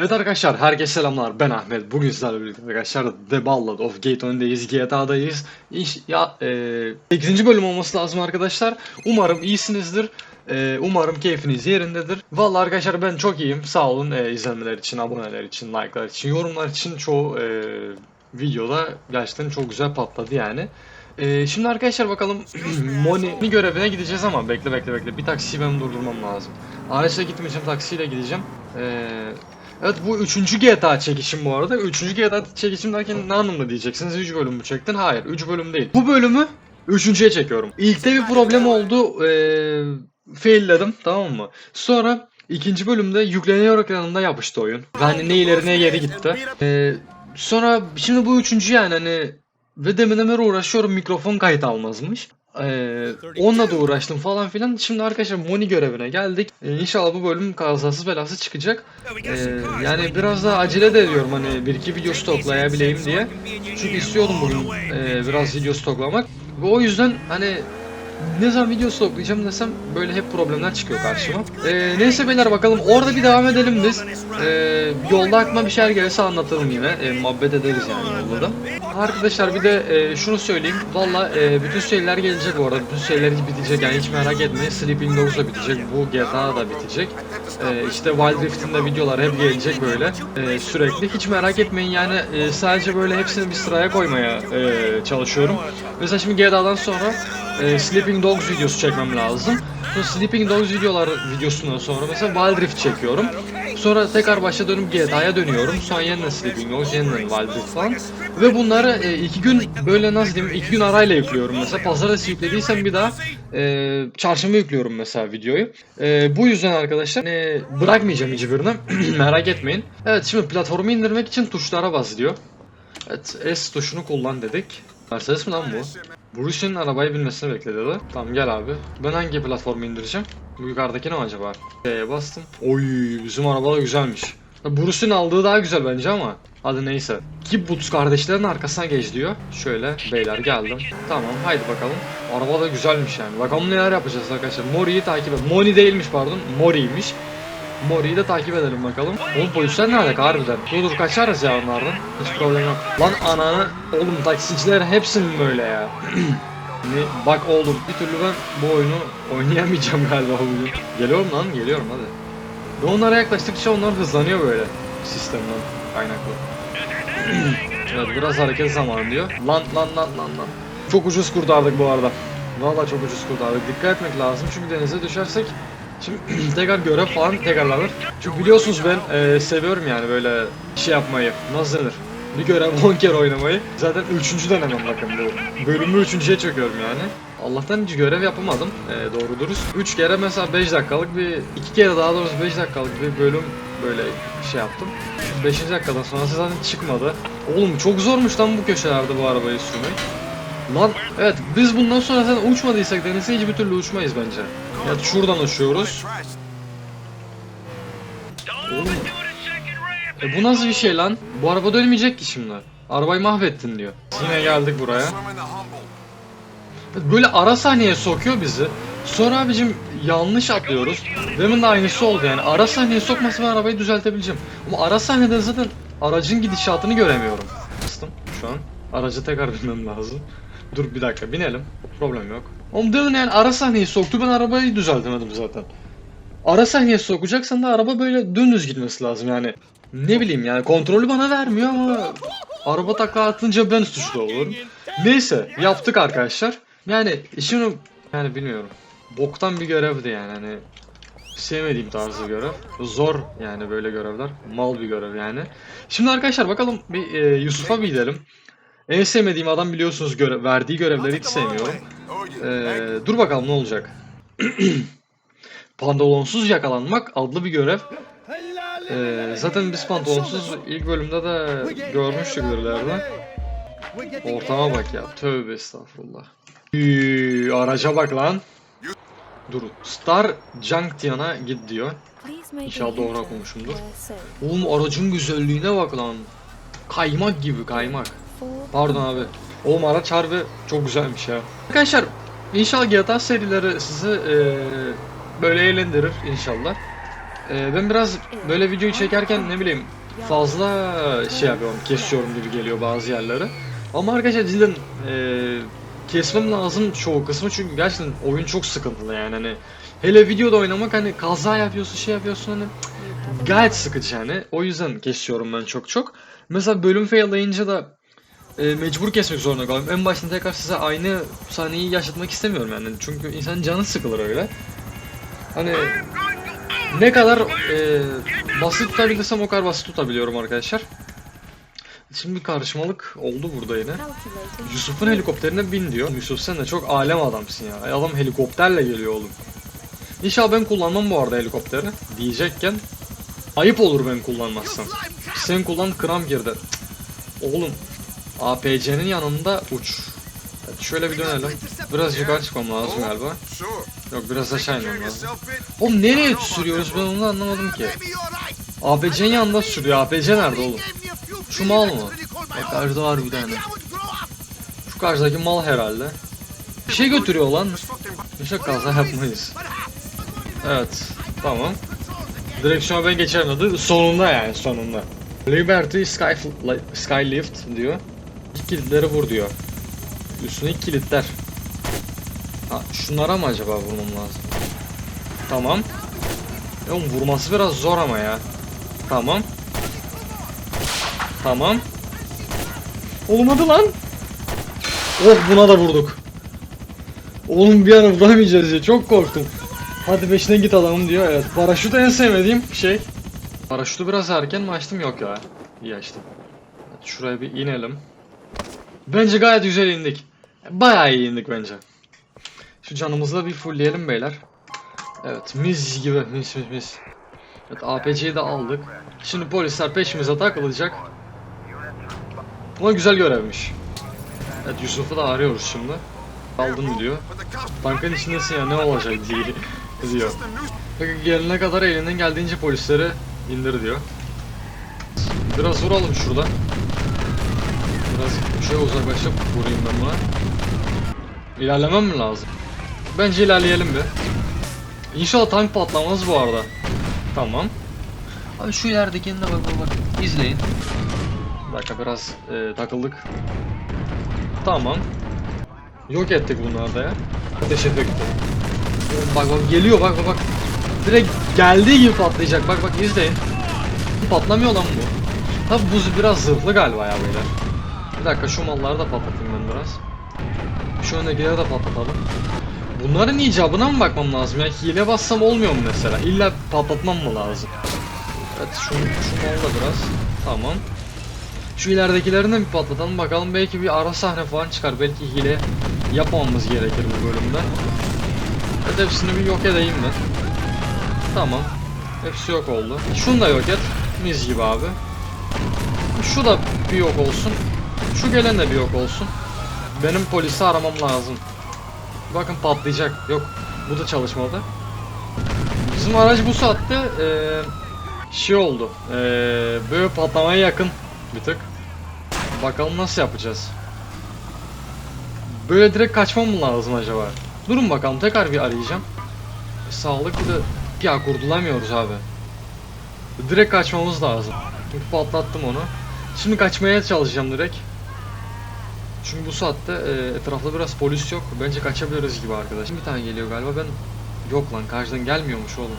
Evet arkadaşlar herkese selamlar. Ben Ahmet. Bugün sizlerle birlikte arkadaşlar The Ballad of Gate önündeyiz GTA'dayız İş, ya e, 8. bölüm olması lazım arkadaşlar. Umarım iyisinizdir. E, umarım keyfiniz yerindedir. Vallahi arkadaşlar ben çok iyiyim. Sağ olun e, izlenmeler için aboneler için like'lar için yorumlar için çoğu e, videoda gerçekten çok güzel patladı yani. E, şimdi arkadaşlar bakalım Moni görevine gideceğiz ama bekle bekle bekle. Bir taksiyi benim durdurmam lazım. Araçla gitmeyeceğim taksiyle gideceğim. Eee Evet bu üçüncü GTA çekişim bu arada. Üçüncü GTA çekişim derken ne anlamda diyeceksiniz? 3 bölüm mü çektin? Hayır 3 bölüm değil. Bu bölümü üçüncüye çekiyorum. İlkte bir problem oldu. Ee, failledim tamam mı? Sonra ikinci bölümde yükleniyor ekranında yapıştı oyun. Yani ne ileri ne geri gitti. Ee, sonra şimdi bu üçüncü yani hani ve beri uğraşıyorum mikrofon kayıt almazmış. Ee, onunla da uğraştım falan filan. Şimdi arkadaşlar Moni görevine geldik. Ee, inşallah bu bölüm kazasız belası çıkacak. Ee, yani biraz daha acele de ediyorum hani bir iki video stoklayabileyim diye. Çünkü istiyordum bugün e, biraz video stoklamak. Ve o yüzden hani ne zaman video stoklayacağım desem böyle hep problemler çıkıyor karşıma. Ee, neyse beyler bakalım orada bir devam edelim biz. Ee, yolda aklıma bir şeyler gelirse anlatırım yine. Ee, muhabbet ederiz yani yolda da. Arkadaşlar bir de e, şunu söyleyeyim. Valla e, bütün şeyler gelecek bu arada. Bütün şeyler bitecek yani hiç merak etmeyin. Sleeping Dogs da bitecek. Bu GTA da bitecek. E, işte Wild Rift'in de videoları hep gelecek böyle e, sürekli. Hiç merak etmeyin yani e, sadece böyle hepsini bir sıraya koymaya e, çalışıyorum. Mesela şimdi GTA'dan sonra e, Sleeping Dogs videosu çekmem lazım. Sonra Sleeping Dogs videolar videosundan sonra mesela Wild Rift çekiyorum. Sonra tekrar başa dönüp GTA'ya dönüyorum. Sonra yeniden Sleeping Dogs, yeniden Wild Rift falan. Ve bunları e, iki gün böyle nasıl diyeyim iki gün arayla yüklüyorum mesela. Pazartesi yüklediysem bir daha e, çarşamba yüklüyorum mesela videoyu. E, bu yüzden arkadaşlar e, bırakmayacağım hiçbirini. Merak etmeyin. Evet şimdi platformu indirmek için tuşlara bas diyor. Evet S tuşunu kullan dedik. Mercedes mi lan bu? Bruce'un arabayı binmesini bekledi dedi. Tamam gel abi. Ben hangi platformu indireceğim? Bu yukarıdaki ne acaba? C'ye bastım. Oy bizim araba da güzelmiş. Bruce'un aldığı daha güzel bence ama. Hadi neyse. Kibbutz kardeşlerin arkasına geç diyor. Şöyle beyler geldim. Tamam haydi bakalım. Araba da güzelmiş yani. Bakalım neler yapacağız arkadaşlar. Mori'yi takip et. Moni değilmiş pardon. Mori'ymiş. Mori'yi de takip edelim bakalım. Oğlum polisler nerede harbiden? Dur dur kaçarız ya onlardan. Hiç problem yok. Lan ananı. Oğlum taksiciler hepsi mi böyle ya? ne? Bak oğlum bir türlü ben bu oyunu oynayamayacağım galiba bugün. Geliyorum lan geliyorum hadi. Ve onlara yaklaştıkça onlar hızlanıyor böyle sistemden kaynaklı. evet biraz hareket zamanı diyor. Lan lan lan lan lan. Çok ucuz kurtardık bu arada. Vallahi çok ucuz kurtardık. Dikkat etmek lazım çünkü denize düşersek Şimdi tekrar görev falan tekrarlanır. Çünkü biliyorsunuz ben e, seviyorum yani böyle şey yapmayı. Nasıl denir? Bir görev 10 kere oynamayı. Zaten 3. denemem bakın bu. Bölümü 3.ye çekiyorum yani. Allah'tan hiç görev yapamadım. E, doğru dürüst. 3 kere mesela 5 dakikalık bir... 2 kere daha doğrusu 5 dakikalık bir bölüm böyle şey yaptım. 5. dakikadan sonrası zaten çıkmadı. Oğlum çok zormuş lan bu köşelerde bu arabayı sürmek. Lan evet biz bundan sonra zaten uçmadıysak denize hiçbir türlü uçmayız bence. Evet şuradan uçuyoruz. E bu nasıl bir şey lan? Bu araba dönmeyecek ki şimdi. Arabayı mahvettin diyor. Yine geldik buraya. Böyle ara sahneye sokuyor bizi. Sonra abicim yanlış atlıyoruz. Demin de aynısı oldu yani. Ara sahneye sokması ben arabayı düzeltebileceğim. Ama ara sahnede zaten aracın gidişatını göremiyorum. Bastım şu an. Aracı tekrar binmem lazım. Dur bir dakika binelim. Problem yok. Oğlum demin yani ara sahneyi soktu ben arabayı düzeltemedim zaten. Ara sahneye sokacaksan da araba böyle dümdüz gitmesi lazım yani. Ne bileyim yani kontrolü bana vermiyor ama araba takla atınca ben suçlu olurum. Neyse yaptık arkadaşlar. Yani şimdi yani bilmiyorum. Boktan bir görevdi yani hani sevmediğim tarzı görev. Zor yani böyle görevler. Mal bir görev yani. Şimdi arkadaşlar bakalım bir e, Yusuf'a bir gidelim. En sevmediğim adam biliyorsunuz göre verdiği görevleri hiç sevmiyorum. Ee, dur bakalım ne olacak. Pantolonsuz yakalanmak adlı bir görev. Ee, zaten biz pantolonsuz ilk bölümde de görmüştük birilerde. Ortama bak ya. Tövbe estağfurullah. Üy, araca bak lan. Dur. Star Junction'a git diyor. İnşallah doğru okumuşumdur. Oğlum aracın güzelliğine bak lan. Kaymak gibi kaymak. Pardon abi. Oğlum araç harbi çok güzelmiş ya. Arkadaşlar inşallah GTA serileri sizi eee, böyle eğlendirir inşallah. Ee, ben biraz böyle videoyu çekerken ne bileyim fazla şey yapıyorum, kesiyorum gibi geliyor bazı yerleri. Ama arkadaşlar cidden e, kesmem lazım çoğu kısmı çünkü gerçekten oyun çok sıkıntılı yani hani hele videoda oynamak hani kaza yapıyorsun şey yapıyorsun hani gayet sıkıcı yani. O yüzden kesiyorum ben çok çok. Mesela bölüm faillayınca da e, mecbur kesmek zorunda kalıyorum. En baştan tekrar size aynı sahneyi yaşatmak istemiyorum yani. Çünkü insanın canı sıkılır öyle. Hani ne kadar e, basit tutabilirsem o kadar basit tutabiliyorum arkadaşlar. Şimdi karışmalık oldu burada yine. Yusuf'un helikopterine bin diyor. Yusuf sen de çok alem adamsın ya. Adam helikopterle geliyor oğlum. İnşallah ben kullanmam bu arada helikopteri. Diyecekken ayıp olur ben kullanmazsam. Sen kullan kram girdi. Cık. Oğlum APC'nin yanında uç. Evet, şöyle bir dönelim. Biraz yukarı çıkmam lazım galiba. Yok biraz aşağı inmem lazım. Oğlum nereye sürüyoruz ben onu anlamadım ki. APC'nin yanında sürüyor. APC nerede oğlum? Şu mal mı? Bak karşıda var bir tane. Şu karşıdaki mal herhalde. Bir şey götürüyor lan. İşte kaza yapmayız. Evet. Tamam. Direksiyona ben geçerim dedi. Sonunda yani sonunda. Liberty Sky, Skylift diyor. İlk kilitleri vur diyor. Üstüne kilitler. Ha, şunlara mı acaba vurmam lazım? Tamam. E oğlum vurması biraz zor ama ya. Tamam. Tamam. Olmadı lan. Oh buna da vurduk. Oğlum bir ara vuramayacağız ya çok korktum. Hadi peşine git adamım diyor evet. Paraşüt en sevmediğim şey. Paraşütü biraz erken mi açtım yok ya. İyi açtım. Şuraya bir inelim. Bence gayet güzel indik. Bayağı iyi indik bence. Şu canımızı da bir fullleyelim beyler. Evet mis gibi mis mis mis. Evet APC'yi de aldık. Şimdi polisler peşimize takılacak. Ama güzel görevmiş. Evet Yusuf'u da arıyoruz şimdi. Aldın diyor. Tankın içindesin ya ne olacak diye diyor. Peki gelene kadar elinden geldiğince polisleri indir diyor. Biraz vuralım şurada. Biraz şöyle uzaklaşıp vurayım ben buna. İlerlemem mi lazım? Bence ilerleyelim bir. İnşallah tank patlamaz bu arada. Tamam. Abi şu yerdekini de bak bak bak. İzleyin. Bir dakika biraz e, takıldık. Tamam. Yok ettik bunları da ya. Ateş efekti. Bak bak geliyor bak bak bak. Direkt geldiği gibi patlayacak. Bak bak izleyin. Patlamıyor lan bu. Tabi bu biraz zırhlı galiba ya beyler. Bir dakika şu malları da patlatayım ben biraz. Şu öndekileri de patlatalım. Bunların icabına mı bakmam lazım ya? Hile bassam olmuyor mu mesela? İlla patlatmam mı lazım? Evet şu, şu mal da biraz. Tamam. Şu ileridekilerini de bir patlatalım bakalım belki bir ara sahne falan çıkar. Belki hile yapmamamız gerekir bu bölümde. Evet hepsini bir yok edeyim ben. Tamam. Hepsi yok oldu. Şunu da yok et. Mis gibi abi. Şu da bir yok olsun. Şu gelen de bir yok olsun. Benim polisi aramam lazım. Bakın patlayacak. Yok. Bu da çalışmadı. Bizim araç bu saatte eee şey oldu. Eee böyle patlamaya yakın bir tık. Bakalım nasıl yapacağız. Böyle direkt kaçmam mı lazım acaba? Durun bakalım tekrar bir arayacağım. Sağlık bir de ya kurtulamıyoruz abi. Direkt kaçmamız lazım. Patlattım onu. Şimdi kaçmaya çalışacağım direkt. Çünkü bu saatte e, etrafta biraz polis yok. Bence kaçabiliriz gibi arkadaşım. Bir tane geliyor galiba ben... Yok lan karşıdan gelmiyormuş oğlum.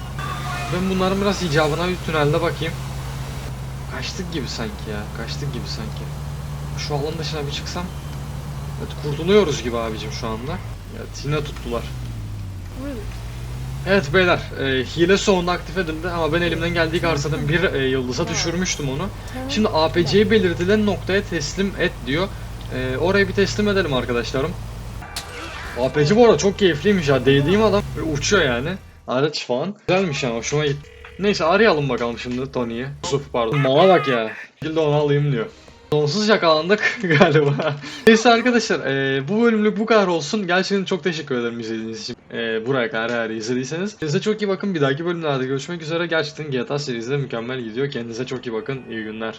Ben bunların biraz icabına bir tünelde bakayım. Kaçtık gibi sanki ya. Kaçtık gibi sanki. Şu alan dışına bir çıksam. Evet kurtuluyoruz gibi abicim şu anda. Evet yine tuttular. Evet beyler, e, hile sonunda aktif edildi ama ben elimden geldiği karşıdan bir e, yıldıza düşürmüştüm onu. Şimdi APC'yi belirtilen noktaya teslim et diyor. E, oraya bir teslim edelim arkadaşlarım. APC bu arada çok keyifliymiş ya, değdiğim adam uçuyor yani. Araç falan. Güzelmiş yani, hoşuma gitti. Neyse arayalım bakalım şimdi Tony'yi. Yusuf pardon. Mala bak ya. Şekilde onu alayım diyor. Sonsuz yakalandık galiba. Neyse arkadaşlar e, bu bölümlük bu kadar olsun. Gerçekten çok teşekkür ederim izlediğiniz için. E, buraya kadar eğer izlediyseniz. Size çok iyi bakın. Bir dahaki bölümlerde görüşmek üzere. Gerçekten GTA serisi de mükemmel gidiyor. Kendinize çok iyi bakın. İyi günler.